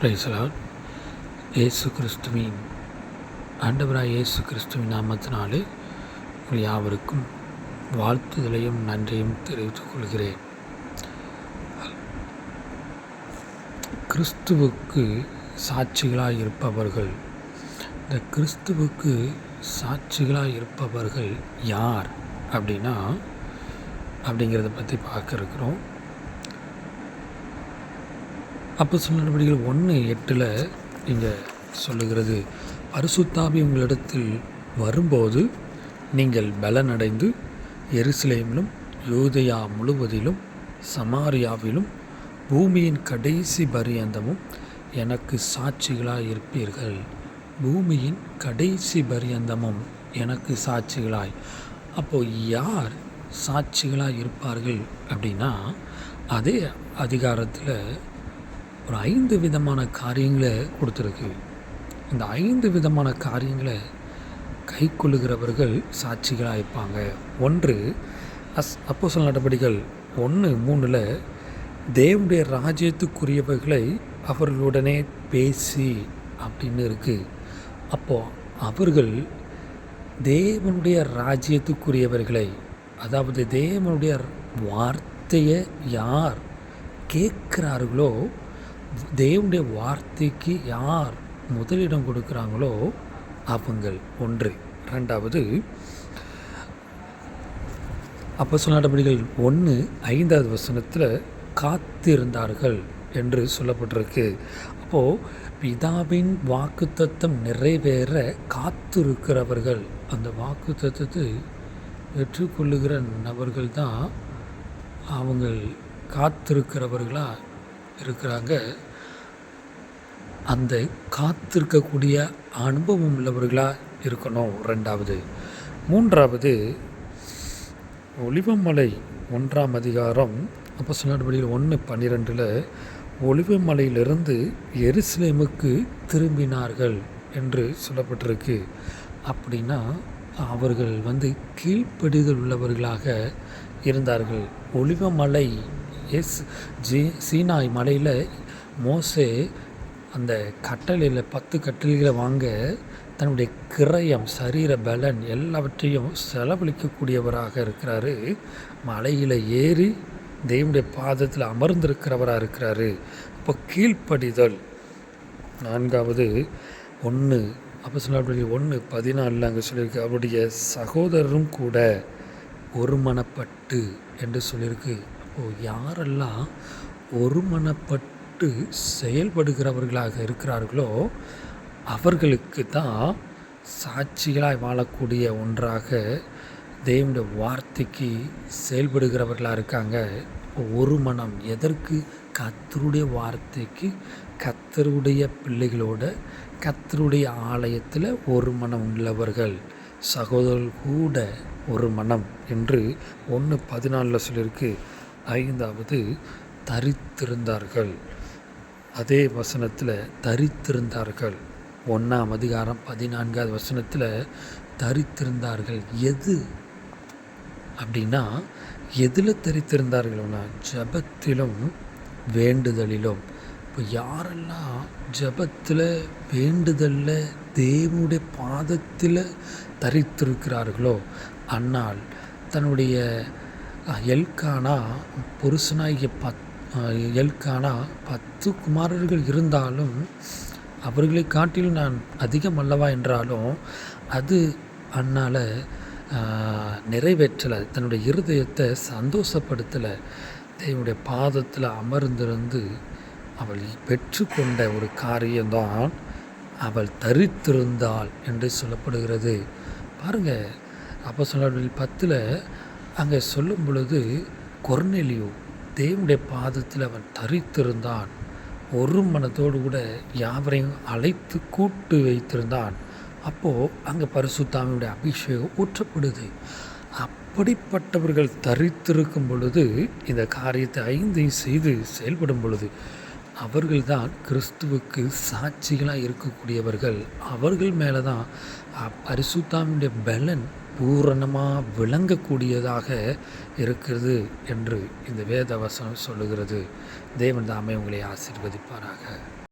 பிரைசலால் இயேசு கிறிஸ்துவின் ஆண்டவராய் இயேசு கிறிஸ்துவின் நாமத்தினாலே உங்கள் யாவருக்கும் வாழ்த்துதலையும் நன்றியும் தெரிவித்துக் கொள்கிறேன். கிறிஸ்துவுக்கு சாட்சிகளாக இருப்பவர்கள் இந்த கிறிஸ்துவுக்கு சாட்சிகளாக இருப்பவர்கள் யார் அப்படின்னா அப்படிங்கிறத பற்றி பார்க்க இருக்கிறோம். அப்போ சில நடவடிக்கைகள் ஒன்று எட்டில் இங்கே சொல்லுகிறது. பரிசுத்தாவி உங்களிடத்தில் வரும்போது நீங்கள் பலனடைந்து எருசலேமிலும் யூதயா முழுவதிலும் சமாரியாவிலும் பூமியின் கடைசி பரியந்தமும் எனக்கு சாட்சிகளாய் இருப்பீர்கள் பூமியின் கடைசி பரியந்தமும் எனக்கு சாட்சிகளாய். அப்போது யார் சாட்சிகளாக இருப்பார்கள் அப்படின்னா அதே அதிகாரத்தில் ஒரு ஐந்து விதமான காரியங்களை கொடுத்துருக்கு. இந்த ஐந்து விதமான காரியங்களை கை கொள்ளுகிறவர்கள் சாட்சிகளாக இருப்பாங்க. ஒன்று அஸ் அப்போ சொல்ல நடவடிக்கைகள் ஒன்று மூணில் தேவனுடைய ராஜ்யத்துக்குரியவர்களை அவர்களுடனே பேசி அப்படின்னு இருக்குது அப்போது அவர்கள் தேவனுடைய ராஜ்யத்துக்குரியவர்களை அதாவது தேவனுடைய வார்த்தையை யார் கேட்குறார்களோ தேவனுடைய வார்த்தைக்கு யார் முதலிடம் கொடுக்குறாங்களோ அவங்கள் ஒன்று. ரெண்டாவது அப்போ சொன்ன நடவடிக்கைகள் ஒன்று ஐந்தாவது வசனத்தில் காத்திருந்தார்கள் என்று சொல்லப்பட்டிருக்கு. அப்போது பிதாவின் வாக்குத்தத்தம் நிறைவேற காத்திருக்கிறவர்கள் அந்த வாக்கு தத்துவத்தை பெற்றுக்கொள்ளுகிற நபர்கள் தான் அவங்க காத்திருக்கிறவர்களாக இருக்கிறாங்க. அந்த காத்திருக்கக்கூடிய அனுபவம் உள்ளவர்களாக இருக்கணும். ரெண்டாவது. மூன்றாவது ஒளிவமலை ஒன்றாம் அதிகாரம் அப்போ சொன்னபடியில் ஒன்று பன்னிரெண்டில் ஒளிவமலையிலிருந்து எருசலேமுக்கு திரும்பினார்கள் என்று சொல்லப்பட்டிருக்கு. அப்படின்னா அவர்கள் வந்து கீழ்ப்படிதல் உள்ளவர்களாக இருந்தார்கள். ஒளிவமலை எஸ் ஜீ சீனாய் மலையில் மோசே அந்த கட்டளையில் பத்து கட்டளைகளை வாங்க தன்னுடைய கிரயம் சரீர பலன் எல்லாவற்றையும் செலவழிக்கக்கூடியவராக இருக்கிறாரு. மலையில் ஏறி தெய்வனுடைய பாதத்தில் அமர்ந்திருக்கிறவராக இருக்கிறாரு. இப்போ கீழ்ப்படிதல். நான்காவது ஒன்று அப்போ சொன்ன ஒன்று பதினாலில் அங்கே சொல்லியிருக்கு அவருடைய சகோதரரும் கூட ஒருமனப்பட்டு என்று சொல்லியிருக்கு. அப்போது யாரெல்லாம் ஒருமனப்பட்டு செயல்படுகிறவர்களாக இருக்கிறார்களோ அவர்களுக்கு தான் சாட்சிகளாய் வாழக்கூடிய ஒன்றாக தேவனுடைய வார்த்தைக்கு செயல்படுகிறவர்களாக இருக்காங்க. ஒரு மனம் எதற்கு? கத்தருடைய வார்த்தைக்கு கத்தருடைய பிள்ளைகளோட கத்தருடைய ஆலயத்தில் ஒரு மனம் உள்ளவர்கள் சகோதரர்கள் கூட ஒரு மனம் என்று ஒன்று பதினாலில் சொல்லியிருக்கு. ஐந்தாவது தரித்திருந்தார்கள். அதே வசனத்தில் தரித்திருந்தார்கள். ஒன்றாம் அதிகாரம் பதினான்காவது வசனத்தில் தரித்திருந்தார்கள். எது? அப்படின்னா எதில் தரித்திருந்தார்கள்னா ஜபத்திலும் வேண்டுதலிலும். இப்போ யாரெல்லாம் ஜபத்தில் வேண்டுதலில் தேவனுடைய பாதத்தில் தரித்திருக்கிறார்களோ அன்னால் தன்னுடைய எல்கானா புருஷனாகிய பத் எல்கானா பத்து குமாரர்கள் இருந்தாலும் அவர்களை காட்டிலும் நான் அதிகம் அல்லவா என்றாலும் அது அன்னால் நிறைவேற்றலை. தன்னுடைய இருதயத்தை சந்தோஷப்படுத்தலை. தேவனுடைய பாதத்தில் அமர்ந்திருந்து அவள் பெற்றுக்கொண்ட ஒரு காரியம்தான் அவள் தரித்திருந்தாள் என்று சொல்லப்படுகிறது. பாருங்கள் அப்போ சொல்ல பத்தில் அங்கே சொல்லும் பொழுது கொர்னெலியோ தேவனுடைய பாதத்தில் அவன் தரித்திருந்தான். ஒரு மனத்தோடு கூட யாவரையும் அழைத்து கூட்டு வைத்திருந்தான். அப்போது அங்கே பரிசுத்தாமியுடைய அபிஷேகம் ஊற்றப்படுது. அப்படிப்பட்டவர்கள் தரித்திருக்கும் பொழுது இந்த காரியத்தை ஐந்தையும் செய்து செயல்படும் பொழுது அவர்கள்தான் கிறிஸ்துவுக்கு சாட்சிகளாக இருக்கக்கூடியவர்கள். அவர்கள் மேலே தான் பரிசுத்தாமியுடைய பலன் பூரணமாக விளங்கக்கூடியதாக இருக்கிறது என்று இந்த வேத வசனம் சொல்லுகிறது. தேவன் தாமே உங்களை ஆசீர்வதிப்பாராக.